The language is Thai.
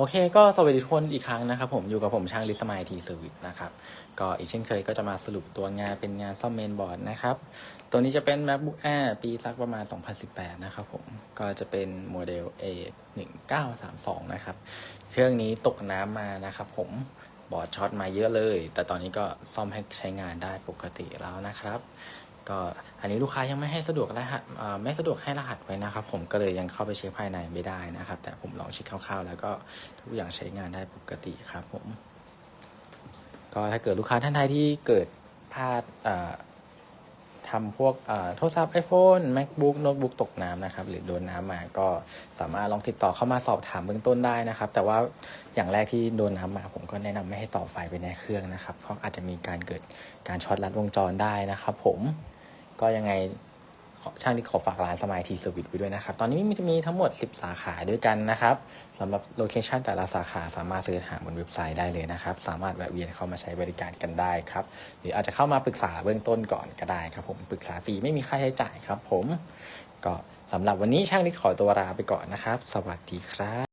โอเคก็สวัสดีทุกคนอีกครั้งนะครับผมอยู่กับผมช่างลิสมายทีเซอร์วิสนะครับก็อีกเช่นเคยก็จะมาสรุปตัวงานเป็นงานซ่อมเมนบอร์ดนะครับ ตัวนี้จะเป็น MacBook Air ปีสักประมาณ 2018 นะครับผมก็จะเป็นโมเดล A 1 9 3 2นะครับ เครื่องนี้ตกน้ำมานะครับผมบอร์ดช็อตมาเยอะเลย แต่ตอนนี้ก็ซ่อมให้ใช้งานได้ปกติแล้วนะครับ ก็อันนี้ลูกค้ายังไม่ให้สะดวกรหัสไม่สะดวกให้รหัสไว้นะครับ ผมก็เลยยังเข้าไปเช็คภายในไม่ได้นะครับ แต่ผมลองเช็คคร่าวๆ แล้วก็ทุกอย่างใช้งานได้ปกติครับผม ก็ถ้าเกิดลูกค้าท่านใดที่เกิดพลาดอ่อ ทำพวกโทรศัพท์ iPhone MacBook โน้ตบุ๊กตกน้ำนะครับ หรือโดนน้ำมาก็สามารถลองติดต่อเข้ามาสอบถามเบื้องต้นได้นะครับ แต่ว่าอย่างแรกที่โดนน้ำมา ผมก็แนะนำไม่ให้ต่อไฟไปในเครื่องนะครับ เพราะอาจจะมีการเกิดการช็อตลัดวงจรได้นะครับ ผมก็ยังไง ช่างที่ขอฝากร้านสมายทีเซอร์วิสไว้ด้วยนะครับ ตอนนี้มีมีทั้งหมด 10 สาขาด้วยกันนะครับสำหรับโลเคชันแต่ละสาขาสามารถเสิร์ชหาบนเว็บไซต์ได้เลยนะครับ สามารถแวะเวียนเข้ามาใช้บริการกันได้ครับ หรืออาจจะเข้ามาปรึกษาเบื้องต้นก่อนก็ได้ครับผมปรึกษาฟรีไม่มีค่าใช้จ่ายครับ ผม ก็สำหรับวันนี้ช่างที่ขอตัวลาไปก่อนนะครับ สวัสดีครับ